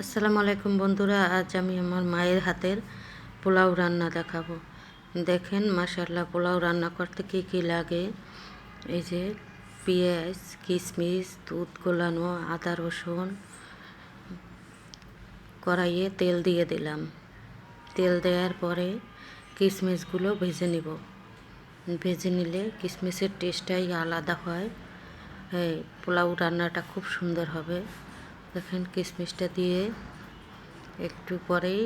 আসসালামু আলাইকুম বন্ধুরা, আজ আমি আমার মায়ের হাতের পোলাও রান্না দেখাবো। দেখেন মাসাল্লাহ পোলাও রান্না করতে কী কী লাগে? এই যে পেঁয়াজ, কিশমিশ, দুধ গোলানো, আদা রসুন, কড়াইয়ে তেল দিয়ে দিলাম। তেল দেওয়ার পরে কিশমিশগুলো ভেজে নিব। ভেজে নিলে কিশমিশের টেস্টটাই আলাদা হয়। পোলাও রান্নাটা খুব সুন্দর হবে। দেখেন কিশমিশটা দিয়ে একটু পরেই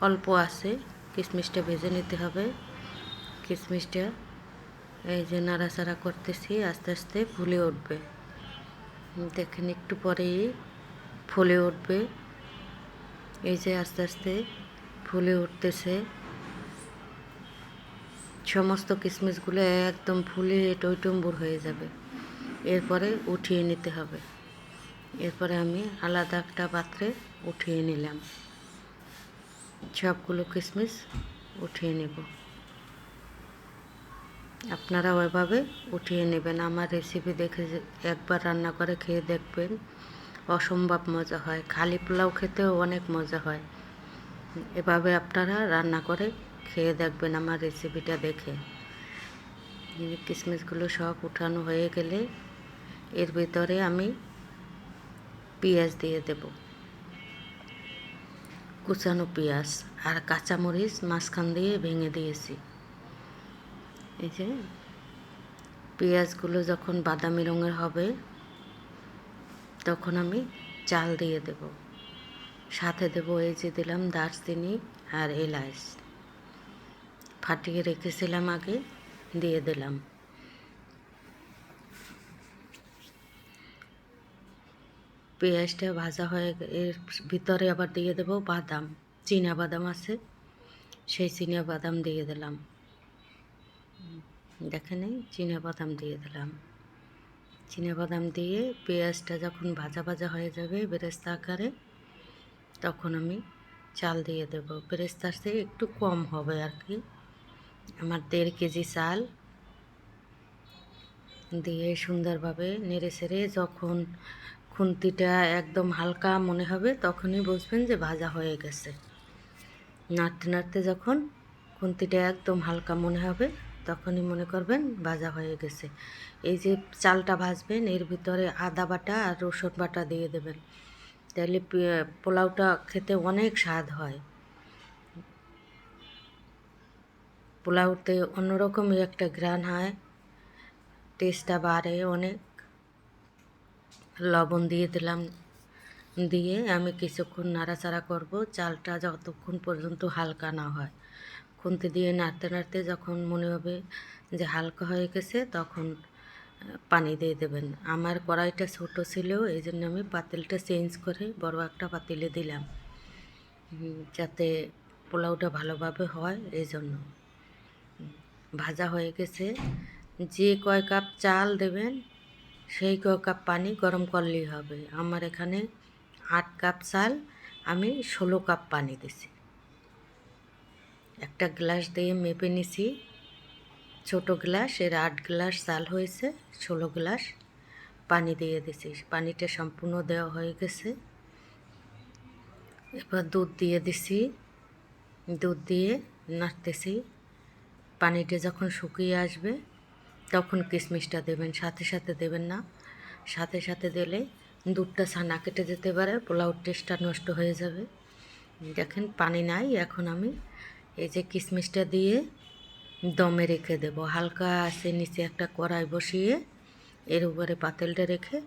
অল্প আছে, কিশমিশটা ভেজে নিতে হবে। কিশমিশটা এই যে নাড়াচাড়া করতেছি, আস্তে আস্তে ফুলে উঠবে। দেখেন একটু পরেই ফুলে উঠবে। এই যে আস্তে আস্তে ফুলে উঠতেছে। সমস্ত কিশমিশগুলো একদম ফুলে টইটম্বুর হয়ে যাবে। এরপরে উঠিয়ে নিতে হবে। এরপরে আমি আলাদা একটা পাত্রে উঠিয়ে নিলাম। সবগুলো কিশমিশ উঠিয়ে নেব। আপনারা ওইভাবে উঠিয়ে নেবেন। আমার রেসিপি দেখে একবার রান্না করে খেয়ে দেখবেন, অসম্ভব মজা হয়। খালি পোলাও খেতেও অনেক মজা হয়। এভাবে আপনারা রান্না করে খেয়ে দেখবেন আমার রেসিপিটা দেখে। কিশমিশগুলো সব উঠানো হয়ে গেলে এর ভিতরে আমি পেঁয়াজ দিয়ে দেব। কুচানো পেঁয়াজ আর কাঁচামরিচ মাঝখান দিয়ে ভেঙে দিয়েছি। এই যে পেঁয়াজগুলো যখন বাদামি রঙের হবে, তখন আমি চাল দিয়ে দেব। সাথে দেব এই যে দিলাম দারচিনি আর এলাচ ফাটিয়ে রেখেছিলাম আগে, দিয়ে দিলাম। পেঁয়াজটা ভাজা হয়ে এর ভিতরে আবার দিয়ে দেবো বাদাম। চীনা বাদাম আছে, সেই চীনা বাদাম দিয়ে দিলাম। দেখেন চীনা বাদাম দিয়ে দিলাম। চীনা বাদাম দিয়ে পেঁয়াজটা যখন ভাজা ভাজা হয়ে যাবে বেরেস্তা আকারে, তখন আমি চাল দিয়ে দেব। বেরেস্তার থেকে একটু কম হবে আর কি। আমার দেড় কেজি চাল দিয়ে সুন্দরভাবে নেড়ে সেড়ে যখন খুন্তিটা একদম হালকা মনে হবে, তখনই বুঝবেন যে ভাজা হয়ে গেছে। নাড়তে নাড়তে যখন খুন্তিটা একদম হালকা মনে হবে, তখনই মনে করবেন ভাজা হয়ে গেছে। এই যে চালটা ভাজবেন, এর ভিতরে আদা বাটা আর রসুন বাটা দিয়ে দেবেন। তাহলে পোলাওটা খেতে অনেক স্বাদ হয়। পোলাওতে অন্যরকমই একটা গ্রান হয়, টেস্টটা বাড়ে অনেক। লবণ দিয়ে দিলাম। দিয়ে আমি কিছুক্ষণ নাড়াচাড়া করব। চালটা যতক্ষণ পর্যন্ত হালকা না হয়। খুন্তি দিয়ে নাড়তে নাড়তে যখন মনে হবে যে হালকা হয়ে গেছে, তখন পানি দিয়ে দেবেন। আমার কড়াইটা ছোট ছিল এই জন্য আমি পাতিলটা চেঞ্জ করে বড় একটা পাতিলে দিলাম। যাতে পোলাওটা ভালোভাবে হয় এই জন্য ভাজা হয়ে গেছে। যে কয় কাপ চাল দেবেন সেই ক কাপ পানি গরম করলেই হবে। আমার এখানে আট কাপ চাল, আমি ষোলো কাপ পানি দিছি। একটা গ্লাস দিয়ে মেপে নিছি। ছোটো গ্লাস, এর আট গ্লাস চাল হয়েছে, ষোলো গ্লাস পানি দিয়ে দিছি। পানিটা সম্পূর্ণ দেওয়া হয়ে গেছে। এবার দুধ দিয়ে দিছি। দুধ দিয়ে নাড়তেছি। পানিটা যখন শুকিয়ে আসবে কিশমিশটা দেবেন, সাথে সাথে দেবেন না। সাথে সাথে দিলে দুধটা ছানা কেটে যেতে পারে, পোলাওর টেস্টটা নষ্ট হয়ে যাবে। দেখেন পানি নাই, এখন আমি এই যে কিশমিশটা দিয়ে দমে রেখে দেব। হালকা আসে নিচে একটা কড়াই বসিয়ে এর উপরে পাতেলটা রেখে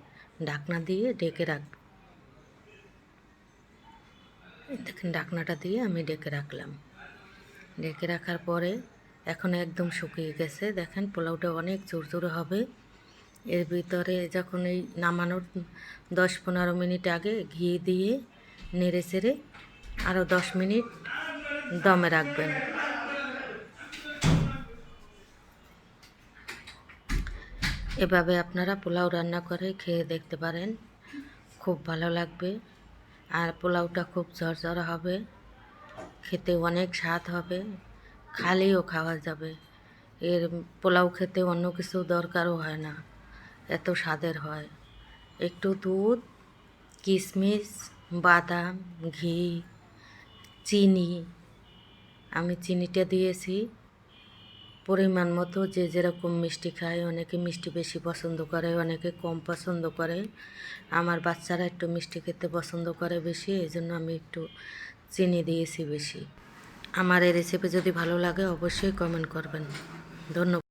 ঢাকনা দিয়ে ডেকে রাখব। দেখেন ঢাকনাটা দিয়ে আমি ডেকে রাখলাম। ডেকে রাখার পরে এখন একদম শুকিয়ে গেছে। দেখেন, পোলাওটা অনেক জোরে হবে। এর ভিতরে যখন এই নামানোর দশ পনেরো মিনিট আগে ঘি দিয়ে নেড়ে চেড়ে আরও দশ মিনিট দমে রাখবেন। এভাবে আপনারা পোলাও রান্না করে খেয়ে দেখতে পারেন। খুব ভালো লাগবে। আর পোলাওটা খুব ঝরঝরা হবে। খেতে অনেক স্বাদ হবে। খালিও খাওয়া যাবে। এর পোলাও খেতে অন্য কিছু দরকারও হয় না। এত স্বাদের হয়। একটু দুধ কিশমিশ বাদাম, ঘি, চিনি। আমি চিনিটা দিয়েছি। পরিমাণ মতো যে যেরকম মিষ্টি খায়, অনেকে মিষ্টি বেশি পছন্দ করে, অনেকে কম পছন্দ করে। আমার বাচ্চারা একটু মিষ্টি খেতে পছন্দ করে বেশি এই জন্য আমি একটু চিনি দিয়েছি বেশি। আমার এই রেসিপি যদি ভালো লাগে অবশ্যই কমেন্ট করবেন। ধন্যবাদ।